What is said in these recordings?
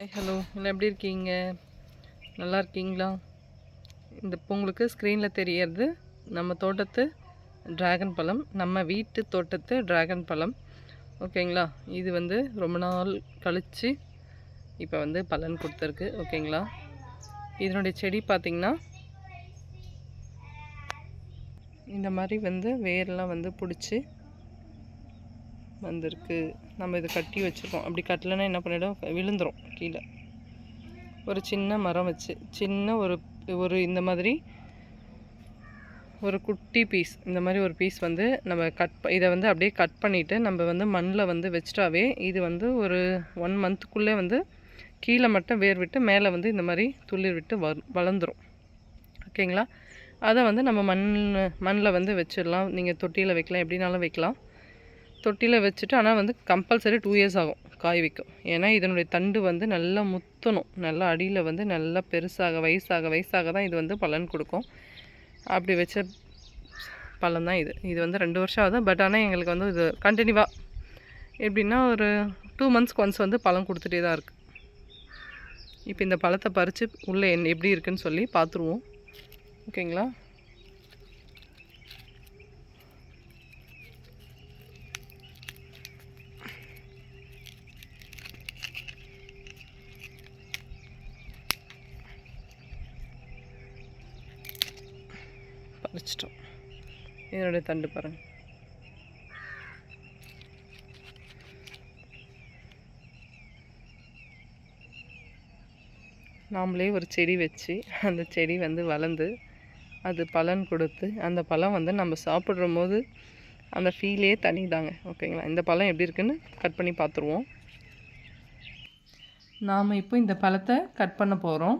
Hi hello எல்லாம் எப்படி இருக்கீங்க? நல்லா இருக்கீங்களா? இந்த இப்போ உங்களுக்கு ஸ்க்ரீனில் தெரியறது நம்ம தோட்டத்து டிராகன் பழம் நம்ம வீட்டு தோட்டத்து டிராகன் பழம். ஓகேங்களா இது வந்து ரொம்ப நாள் கழித்து இப்போ வந்து பலன் கொடுத்துருக்கு. ஓகேங்களா இதனுடைய செடி பார்த்திங்கன்னா இந்த மாதிரி வந்து வேர்லாம் வந்து பிடிச்சி வந்திருக்கு. நம்ம இதை கட்டி வச்சுருக்கோம். அப்படி கட்டலைன்னா என்ன பண்ணிடும்? விழுந்துரும் கீழே. ஒரு சின்ன மரம் வச்சு சின்ன ஒரு ஒரு இந்த மாதிரி ஒரு குட்டி பீஸ் இந்த மாதிரி ஒரு பீஸ் வந்து நம்ம கட் இதை வந்து அப்படியே கட் பண்ணிவிட்டு நம்ம வந்து மண்ணில் வந்து வச்சிட்டாவே இது வந்து ஒரு ஒன் மந்த்துக்குள்ளே வந்து கீழே மட்டும் வேர் விட்டு மேலே வந்து இந்த மாதிரி துளிர் விட்டு வ வளர்ந்துடும் ஓகேங்களா? அதை வந்து நம்ம மண் மண்ணில் வந்து வச்சிடலாம். நீங்கள் தொட்டியில் வைக்கலாம். எப்படினாலும் வைக்கலாம். தொட்டியில் வச்சுட்டு ஆனால் வந்து கம்பல்சரி டூ இயர்ஸ் ஆகும் காய் வைக்கும். ஏன்னா இதனுடைய தண்டு வந்து நல்லா முத்தணும். நல்லா அடியில் வந்து நல்லா பெருசாக வயசாக வயசாக தான் இது வந்து பலன் கொடுக்கும். அப்படி வச்ச பலன் தான் இது. இது வந்து ரெண்டு வருஷம் ஆகுது. பட் ஆனால் எங்களுக்கு வந்து இது கண்டினியூவாக எப்படின்னா ஒரு டூ மந்த்ஸ்க்கு ஒன்ஸ் வந்து பழம் கொடுத்துட்டே தான் இருக்குது இப்போ இந்த பழத்தை பறித்து உள்ளே என்ன எப்படி இருக்குன்னு சொல்லி பார்த்துருவோம் ஓகேங்களா வச்சிட்டோம் இதனுடைய தண்டு பாருங்க. நாமளே ஒரு செடி வச்சு அந்த செடி வந்து வளர்ந்து அது பலன் கொடுத்து அந்த பழம் வந்து நம்ம சாப்பிட்ற போது அந்த ஃபீலே தனிதாங்க. ஓகேங்களா? இந்த பழம் எப்படி இருக்குன்னு கட் பண்ணி பார்த்துருவோம். நாம் இப்போ இந்த பழத்தை கட் பண்ண போகிறோம்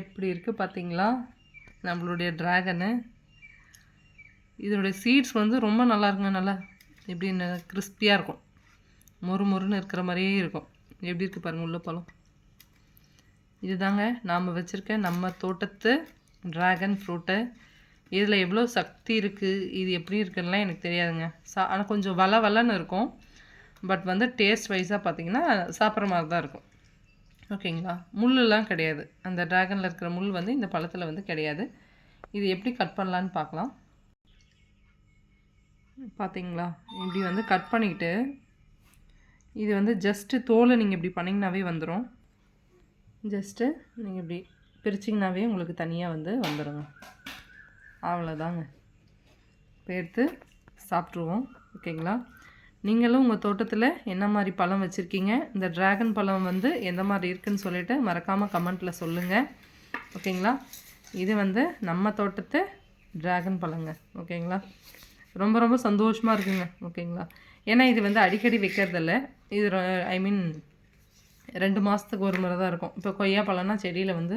எப்படி இருக்குது பார்த்தீங்களா? நம்மளுடைய ட்ராகனு இதனுடைய சீட்ஸ் வந்து ரொம்ப நல்லா இருக்குங்க நல்லா எப்படி கிறிஸ்பியாக இருக்கும். மொறு மொறுன்னு இருக்கிற மாதிரியே இருக்கும். எப்படி இருக்குது பாருங்கள் உள்ள பழம். இதுதாங்க நாம் வச்சுருக்க நம்ம தோட்டத்து ட்ராகன் ஃப்ரூட்டு இதில் எவ்வளோ சக்தி இருக்குது இது எப்படி இருக்குன்னுலாம் எனக்கு தெரியாதுங்க. சா ஆனால் கொஞ்சம் வள வளன்னு இருக்கும். பட் வந்து டேஸ்ட் வைஸாக பார்த்தீங்கன்னா சாப்பிட்ற மாதிரி தான் இருக்கும். ஓகேங்களா? முள்ளெல்லாம் கிடையாது. அந்த ட்ராகனில் இருக்கிற முள் வந்து இந்த பழத்தில் வந்து கிடையாது. இது எப்படி கட் பண்ணலான்னு பார்க்கலாம். பார்த்தீங்களா இப்படி வந்து கட் பண்ணிக்கிட்டு இது வந்து ஜஸ்ட்டு தோலை நீங்கள் இப்படி பண்ணிங்கனாவே வந்துடும் ஜஸ்ட்டு நீங்கள் இப்படி பிரிச்சிங்கனாவே உங்களுக்கு தனியாக வந்து வந்துடுங்க அவ்வளோதாங்க இப்போ எடுத்து சாப்பிட்ருவோம் ஓகேங்களா? நீங்களும் உங்கள் தோட்டத்தில் என்ன மாதிரி பழம் வச்சுருக்கீங்க? இந்த ட்ராகன் பழம் வந்து எந்த மாதிரி இருக்குன்னு சொல்லிட்டு மறக்காமல் கமெண்ட்டில் சொல்லுங்கள் ஓகேங்களா இது வந்து நம்ம தோட்டத்து ட்ராகன் பழங்க. ஓகேங்களா ரொம்ப ரொம்ப சந்தோஷமாக இருக்குங்க. ஓகேங்களா ஏன்னா இது வந்து அடிக்கடி வைக்கிறதில்ல. இது ஐ மீன் ரெண்டு மாதத்துக்கு ஒரு முறை தான் இருக்கும். இப்போ கொய்யா பழம்னா செடியில் வந்து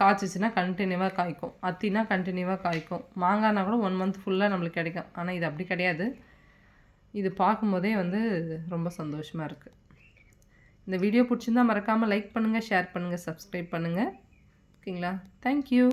காய்ச்சிச்சின்னா கண்டினியூவாக காய்க்கும். அத்தினா கண்டினியூவாக காய்க்கும். மாங்காய்னா கூட ஒன் மந்த் ஃபுல்லாக நம்மளுக்கு கிடைக்கும். ஆனால் இது அப்படி கிடையாது. இது பார்க்கும்போதே வந்து ரொம்ப சந்தோஷமாக இருக்குது இந்த வீடியோ பிடிச்சிருந்தா மறக்காமல் லைக் பண்ணுங்கள் ஷேர் பண்ணுங்கள் சப்ஸ்கிரைப் பண்ணுங்கள் ஓகேங்களா? தேங்க்யூ